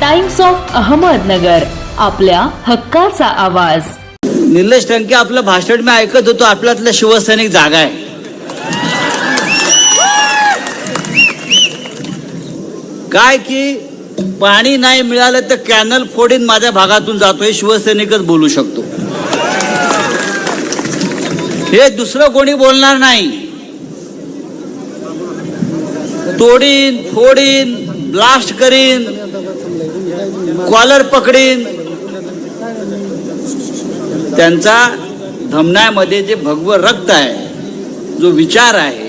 Times of Ahmednagar आपल्या हक्काचा आवाज. निलेश टंके आपलं भाषण मी ऐकत होतो आपल्यातल्या शिवसैनिक जागा आहे. काय की पाणी नाही मिळालं तर कॅनल फोडीन माझ्या भागातून जातो हे शिवसैनिकच बोलू शकतो. हे दुसरं कोणी बोलणार नाही. तोडीन फोडीन ब्लास्ट करीन कॉलर पकडीन. त्यांचा धमण्यामध्ये जे भगव रक्त आहे जो विचार आहे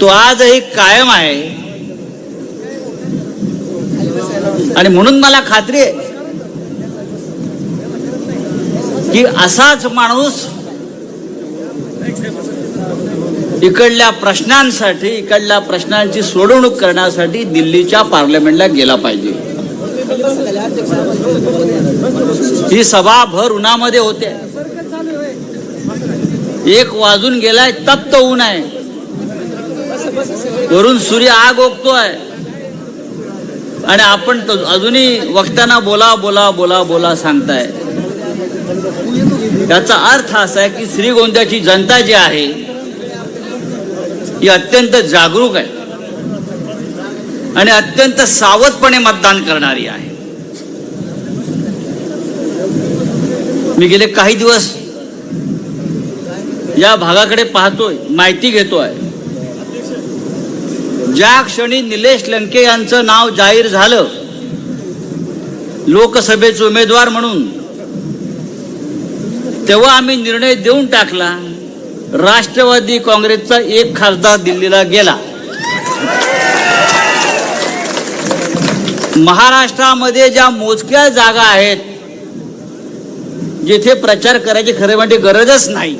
तो आजही कायम आहे. आणि म्हणून मला खात्री आहे की असाच माणूस इकडल्या प्रश्नांसाठी इकडल्या प्रश्नांची सोडवणूक करण्यासाठी दिल्लीच्या पार्लमेंटला गेला पाहिजे. ही सभा भर उन्हामध्ये होते. एक वाजून गेलाय तप्त ऊन आहे. वरून सूर्य आग ओकतोय. आणि आपण अजूनही वक्त्यांना बोला बोला बोला बोला सांगताय. याचा अर्थ असा आहे की श्रीगोंद्याची जनता जी आहे ही अत्यंत जागरूक आहे. आणि अत्यंत सावधपणे मतदान करणारी आहे. मी गेले काही दिवस या भागाकडे पाहतोय माहिती घेतोय. ज्या क्षणी निलेश लंके यांचं नाव जाहीर झालं लोकसभेचे उमेदवार म्हणून तेव्हा आम्ही निर्णय देऊन टाकला. राष्ट्रवादी काँग्रेसचा एक खासदार दिल्लीला गेला. महाराष्ट्रामध्ये ज्या मोजक्या जागा आहेत जिथे प्रचार करायची खरे म्हणजे गरजच नाही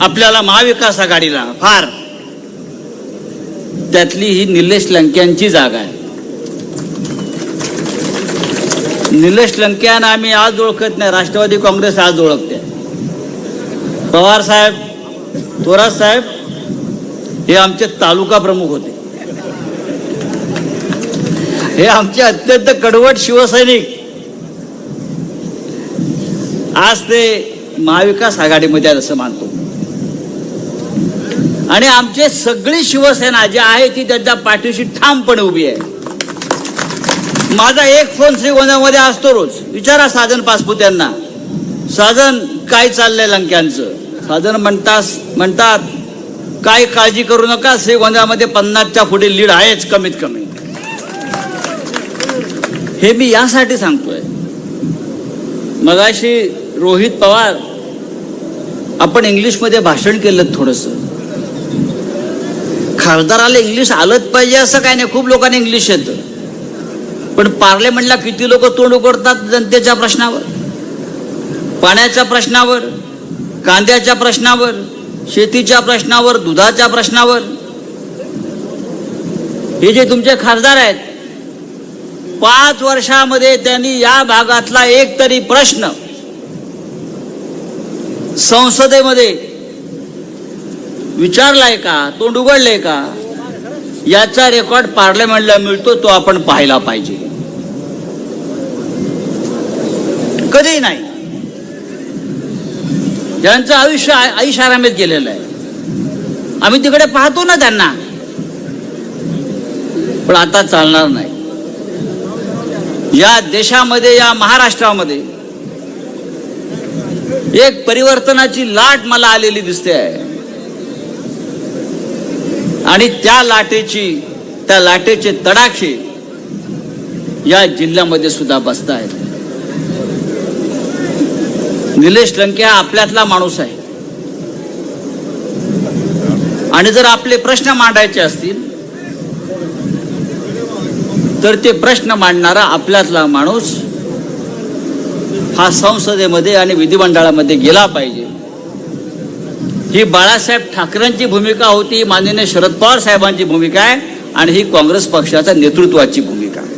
आपल्याला महाविकास आघाडीला फार. त्यातली ही निलेश लंक्यांची जागा आहे. निलेश लंक्यांना आम्ही आज ओळखत नाही राष्ट्रवादी काँग्रेस आज ओळखते. पवार साहेब थोरात साहेब हे आमचे तालुका प्रमुख होते. हे आमचे अत्यंत कडवट शिवसैनिक. आज ते महाविकास आघाडीमध्ये आहेत असं मानतो. आणि आमचे सगळी शिवसेना जी आहे ती त्यांच्या पाठीशी ठामपणे उभी आहे. माझा एक फोन श्रीगोंद्यामध्ये असतो रोज. विचारा साजन पासपूत यांना. साजन काय चाललंय लंक्यांचं? साजन म्हणतास म्हणतात काय काळजी करू नका श्रीगोंद्यामध्ये पन्नासच्या पुढे लीड आहेच कमीत कमी. हे मी यासाठी सांगतोय. मगाशी रोहित पवार आपण इंग्लिशमध्ये भाषण केलं थोडस. खासदाराला इंग्लिश आलंच पाहिजे असं काय नाही खूप लोकांना इंग्लिश येतं. पण पार्लमेंटला किती लोक तोंड उघडतात जनतेच्या प्रश्नावर? पाण्याच्या प्रश्नावर? कांद्याच्या प्रश्नावर शेतीच्या प्रश्नावर दुधाच्या प्रश्नावर. हे जे तुमचे खासदार आहेत पाच वर्षामध्ये त्यांनी या भागातला एक तरी प्रश्न संसदेमध्ये विचारलाय का तोंड उघडलंय का? याचा रेकॉर्ड पार्लमेंटला मिळतो तो आपण पाहायला पाहिजे. कधी नाही. ज्यांचं आयुष्य आयुष आरामेत गेलेलं आहे. आम्ही तिकडे पाहतो ना त्यांना. पण आता चालणार नाही. या देशामध्ये या महाराष्ट्रामध्ये एक परिवर्तनाची लाट मला आलेली दिसते आहे. आणि त्या लाटेची त्या लाटेचे तडाखे या जिल्ह्यामध्ये सुद्धा बसत आहेत निलेश लंके हा आपल्यातला माणूस आहे. आणि जर आपले प्रश्न मांडायचे असतील तर ते प्रश्न मांडणारा आपल्यातला माणूस हा संसदेमध्ये आणि विधिमंडळामध्ये गेला पाहिजे. ही बाळासाहेब ठाकरेंची भूमिका होती माननीय शरद पवार साहेबांची भूमिका आहे आणि ही काँग्रेस पक्षाच्या नेतृत्वाची भूमिका आहे.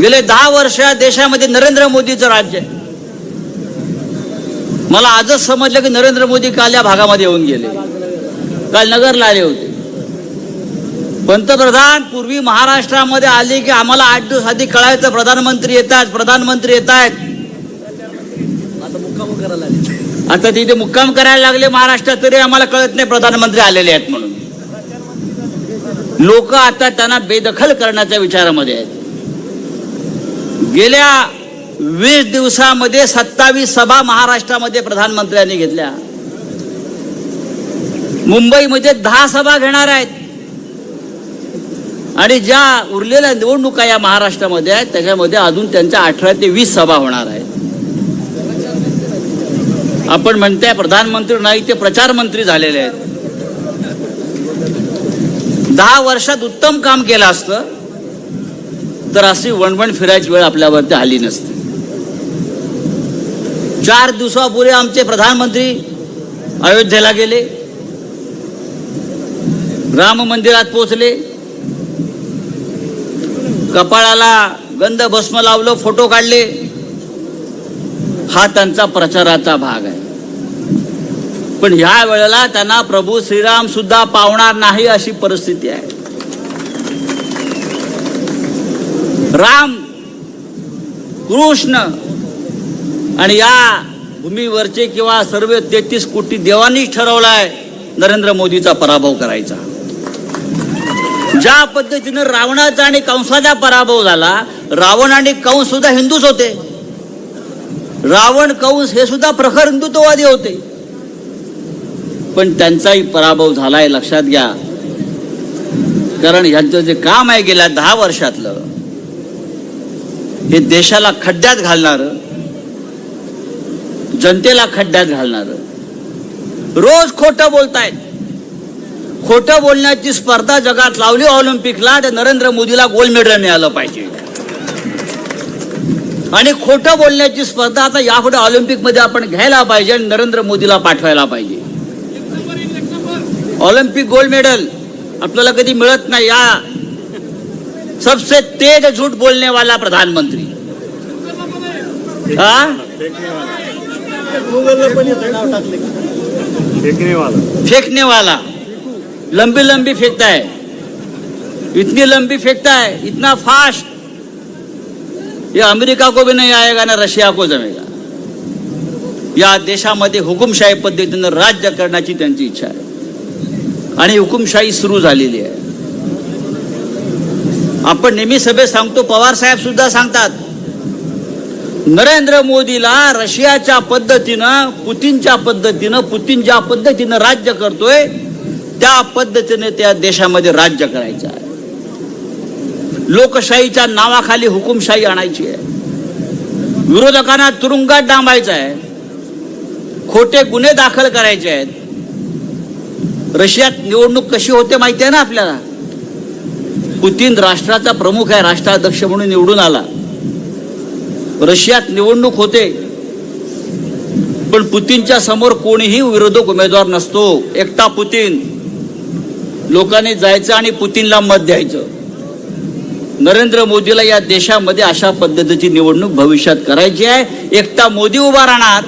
गेले दहा वर्ष देशामध्ये नरेंद्र मोदीचं राज्य आहे. मला आजच समजलं की नरेंद्र मोदी काल या भागामध्ये येऊन गेले. काल नगरला आले होते. पंतप्रधान पूर्वी महाराष्ट्रामध्ये आले की आम्हाला आठ दिवस आधी कळायचं प्रधानमंत्री येत आहेत प्रधानमंत्री येत आहेत आता तिथे मुक्काम करायला लागले महाराष्ट्रात तरी आम्हाला कळत नाही प्रधानमंत्री आलेले आहेत म्हणून. लोक आता त्यांना बेदखल करण्याच्या विचारामध्ये आहेत. गेल्या वीस दिवसामध्ये सत्तावीस सभा महाराष्ट्रामध्ये प्रधानमंत्र्यांनी घेतल्या. मुंबईमध्ये दहा सभा घेणार आहेत. आणि ज्या उरलेल्या निवडणुका या महाराष्ट्रामध्ये आहेत त्याच्यामध्ये अजून त्यांच्या अठरा ते वीस सभा होणार आहेत. आपण म्हणताय प्रधानमंत्री नाही ते प्रचार मंत्री झालेले आहेत. दहा वर्षात उत्तम काम केलं असतं तर अशी वणवण फिरायची वेळ आपल्यावरती आली नसती. चार दिवसापूर्वी आमचे प्रधानमंत्री अयोध्येला गेले. राम मंदिरात पोहोचले. कपाळाला गंध भस्म लावलं फोटो काढले. हा त्यांचा प्रचाराचा भाग आहे. पण ह्या वेळेला त्यांना प्रभू श्रीराम सुद्धा पावणार नाही अशी परिस्थिती आहे. राम कृष्ण आणि या भूमीवरचे किंवा सर्व तेहतीस कोटी देवांनीच ठरवलाय नरेंद्र मोदीचा पराभव करायचा. ज्या पद्धतीनं रावणाचा आणि कंसाचा पराभव झाला रावण आणि कंस सुद्धा हिंदूच होते. रावण कंस हे सुद्धा प्रखर हिंदुत्ववादी होते. पण त्यांचाही पराभव झालाय लक्षात घ्या. कारण यांचं जे काम आहे गेल्या दहा वर्षातलं हे देशाला खड्ड्यात घालणार जनतेला खड्ड्यात घालणार. रोज खोटं बोलतायत. खोटं बोलण्याची स्पर्धा जगात लावली ऑलिम्पिकला तर नरेंद्र मोदीला गोल्ड मेडल मिळालं पाहिजे. आणि खोटं बोलण्याची स्पर्धा आता यापुढे ऑलिम्पिकमध्ये आपण घ्यायला पाहिजे आणि नरेंद्र मोदीला पाठवायला पाहिजे. ऑलिम्पिक गोल्ड मेडल आपल्याला कधी मिळत नाही. या सबसे तेज झूठ बोलने वाला प्रधानमंत्री. हा? फेकने वाला फेंकने वाला लंबी लंबी फेंकता है इतनी लंबी फेंकता है इतना फास्ट ये अमेरिका को भी नहीं आएगा ना रशिया को जमेगा. या देशामध्ये हुकुमशाही पद्धतीनं राज्य करण्याची त्यांची इच्छा आहे. आणि हुकुमशाही सुरू झालेली आहे. आपण नेहमी सभेत सांगतो पवार साहेब सुद्धा सांगतात नरेंद्र मोदीला रशियाच्या पद्धतीनं पुतीनच्या पद्धतीनं पुतीन ज्या पद्धतीनं राज्य करतोय त्या पद्धतीने त्या देशामध्ये राज्य करायचं आहे. लोकशाहीच्या नावाखाली हुकुमशाही आणायची आहे. विरोधकांना तुरुंगात डांबायचं आहे. खोटे गुन्हे दाखल करायचे आहेत. रशियात निवडणूक कशी होते माहिती आहे ना आपल्याला? पुतीन राष्ट्राचा प्रमुख आहे राष्ट्राध्यक्ष म्हणून निवडून आला. रशियात निवडणूक होते. पण पुतीनच्या समोर कोणीही विरोधक उमेदवार नसतो. एकटा पुतीन. लोकांनी जायचं आणि पुतीनला मत द्यायचं. नरेंद्र मोदीला या देशामध्ये अशा पद्धतीची निवडणूक भविष्यात करायची आहे. एकटा मोदी उभा राहणार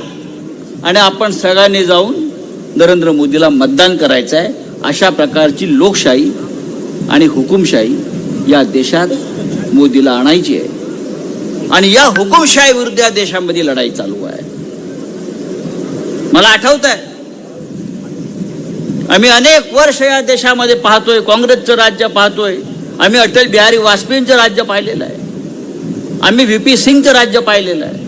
आणि आपण सगळ्यांनी जाऊन नरेंद्र मोदीला मतदान करायचं आहे. अशा प्रकारची लोकशाही आणि हुकुमशाही या देशात मोदीला आणायची आहे. आणि या हुकुमशाही विरुद्ध या देशामध्ये लढाई चालू आहे. मला आठवत आहे आम्ही अनेक वर्ष या देशामध्ये पाहतोय काँग्रेसचं राज्य पाहतोय आम्ही अटल बिहारी वाजपेयींचं राज्य पाहिलेलं आहे आम्ही व्ही पी सिंगचं राज्य पाहिलेलं आहे.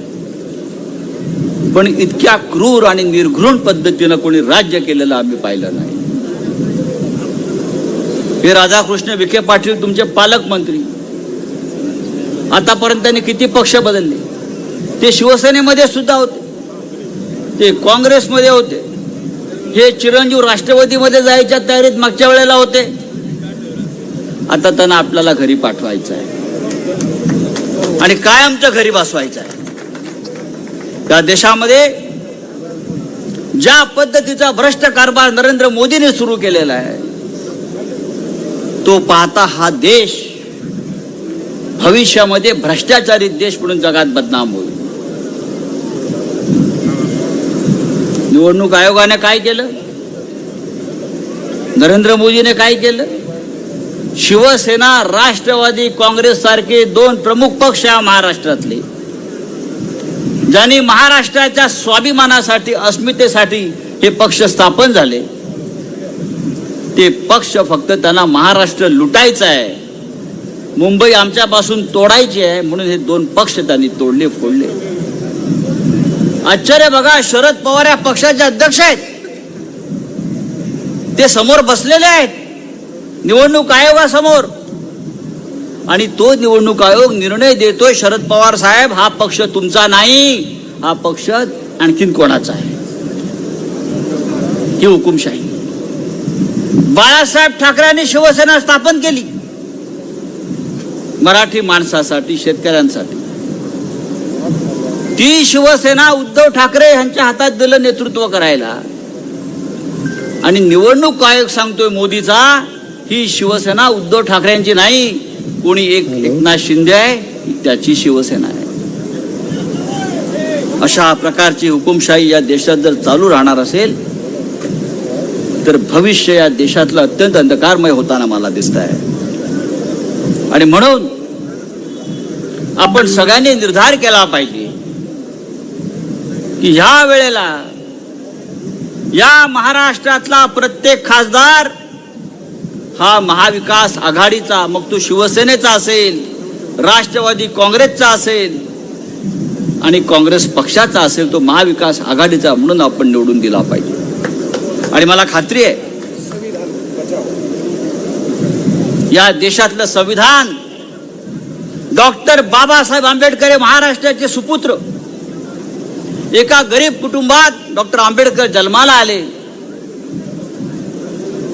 पण इतक्या क्रूर आणि निर्घृण पद्धतीनं कोणी राज्य केलेलं आम्ही पाहिलं नाही. हे राधाकृष्ण विखे पाटील तुमचे पालकमंत्री आतापर्यंत त्यांनी किती पक्ष बदलले? ते शिवसेनेमध्ये सुद्धा होते. ते काँग्रेसमध्ये होते. हे चिरंजीव राष्ट्रवादीमध्ये जायच्या तयारीत मागच्या वेळेला होते. आता त्यांना आपल्याला घरी पाठवायचं आहे. आणि काय आमच्या घरी बसवायचं आहे? त्या देशामध्ये ज्या पद्धतीचा भ्रष्ट कारभार नरेंद्र मोदीने सुरू केलेला आहे तो पाहता हा देश भविष्यामध्ये भ्रष्टाचारी देश म्हणून जगात बदनाम होईल. निवडणूक आयोगाने काय केलं? नरेंद्र मोदीने काय केलं? शिवसेना राष्ट्रवादी काँग्रेस सारखे दोन प्रमुख पक्ष या महाराष्ट्रातले. ज्यांनी महाराष्ट्राच्या स्वाभिमानासाठी अस्मितेसाठी हे पक्ष स्थापन झाले. ते पक्ष फक्त त्यांना महाराष्ट्र लुटायचा आहे. मुंबई आमच्यापासून तोडायची आहे म्हणून हे दोन पक्ष त्यांनी तोडले फोडले. आश्चर्य बघा शरद पवार या पक्षाचे अध्यक्ष आहेत. ते समोर बसलेले आहेत. निवडणूक आयोगासमोर. आणि तो निवडणूक आयोग निर्णय देतोय शरद पवार साहेब हा पक्ष तुमचा नाही हा पक्ष आणखीन कोणाचा आहे? ही हुकुमशाही. बाळासाहेब ठाकरेंनी शिवसेना स्थापन केली. मराठी माणसासाठी शेतकऱ्यांसाठी. ती शिवसेना उद्धव ठाकरे यांच्या हातात दिलं नेतृत्व करायला. आणि निवडणूक आयोग सांगतोय मोदीचा ही शिवसेना उद्धव ठाकरेंची नाही कोणी एक एकनाथ शिंदे आहे त्याची शिवसेना आहे. अशा प्रकारची हुकुमशाही या देशात जर चालू राहणार असेल तर भविष्य या देशातलं अत्यंत अंधकारमय होताना मला दिसत आहे आणि म्हणून आपण सगळ्यांनी निर्धार केला पाहिजे की ह्या वेळेला या महाराष्ट्रातला प्रत्येक खासदार हा महाविकास आघाडीचा मग तो शिवसेनेचा असेल राष्ट्रवादी काँग्रेसचा असेल आणि काँग्रेस पक्षाचा असेल तो महाविकास आघाडीचा म्हणून आपण निवडून दिला पाहिजे. आणि मला खात्री आहे या देशातलं संविधान डॉक्टर बाबासाहेब आंबेडकर हे महाराष्ट्राचे सुपुत्र. एका गरीब कुटुंबात डॉक्टर आंबेडकर जन्माला आले.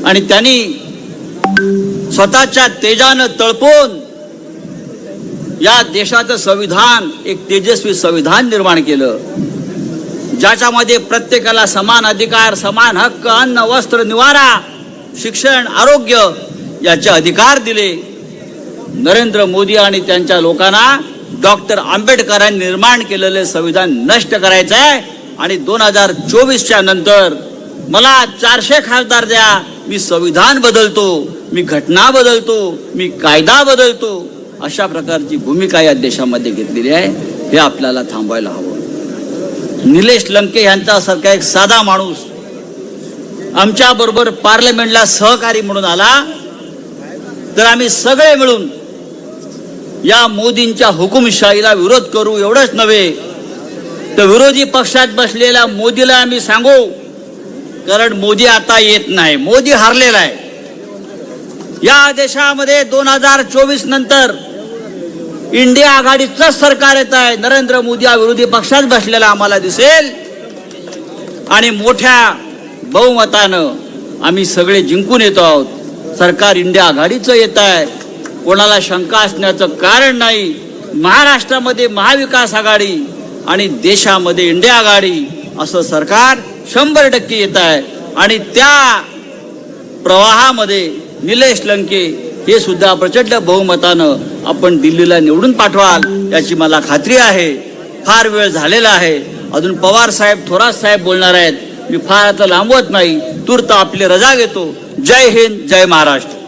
आणि त्यांनी स्वतःच्या तेजानं तळपून या देशाचं संविधान एक तेजस्वी संविधान निर्माण केलं. ज्याच्यामध्ये प्रत्येकाला समान अधिकार समान हक्क अन्न वस्त्र निवारा शिक्षण आरोग्य याचे अधिकार दिले. नरेंद्र मोदी आणि त्यांच्या लोकांना डॉक्टर आंबेडकरांनी निर्माण केलेले संविधान नष्ट करायचं आहे आणि दोन हजार चोवीसच्या नंतर मला चारशे खासदार द्या. मी संविधान बदलतो मी घटना बदलतो मी कायदा बदलतो. अशा प्रकारची भूमिका या देशामध्ये घेतलेली आहे. हे आपल्याला थांबवायला हवं. निलेश लंके यांच्यासारखा एक साधा माणूस आमच्या बरोबर पार्लमेंटला सहकारी म्हणून आला. तर आम्ही सगळे मिळून या मोदींच्या हुकुमशाहीला विरोध करू एवढंच नव्हे. तर विरोधी पक्षात बसलेल्या मोदीला आम्ही सांगू कारण मोदी आता येत नाही. मोदी हारलेला आहे. या देशामध्ये दोन हजार चोवीस नंतर इंडिया आघाडीचं सरकार येत आहे. नरेंद्र मोदी हा विरोधी पक्षात बसलेला आम्हाला दिसेल. आणि मोठ्या बहुमतानं आम्ही सगळे जिंकून येतो आहोत. सरकार इंडिया आघाडीचं येत आहे. कोणाला शंका असण्याचं कारण नाही. महाराष्ट्रामध्ये महाविकास आघाडी आणि देशामध्ये इंडिया आघाडी असं सरकार शंभर टक्के येत आहे. आणि त्या प्रवाहामध्ये निलेश लंके हे सुद्धा प्रचंड बहुमतानं आपण दिल्लीला निवडून पाठवाल याची मला खात्री आहे. फार वेळ झालेला आहे. अजून पवार साहेब थोरात साहेब बोलणार आहेत. मी फार आता लांबवत नाही. तूर्त आपली रजा घेतो. जय हिंद जय महाराष्ट्र.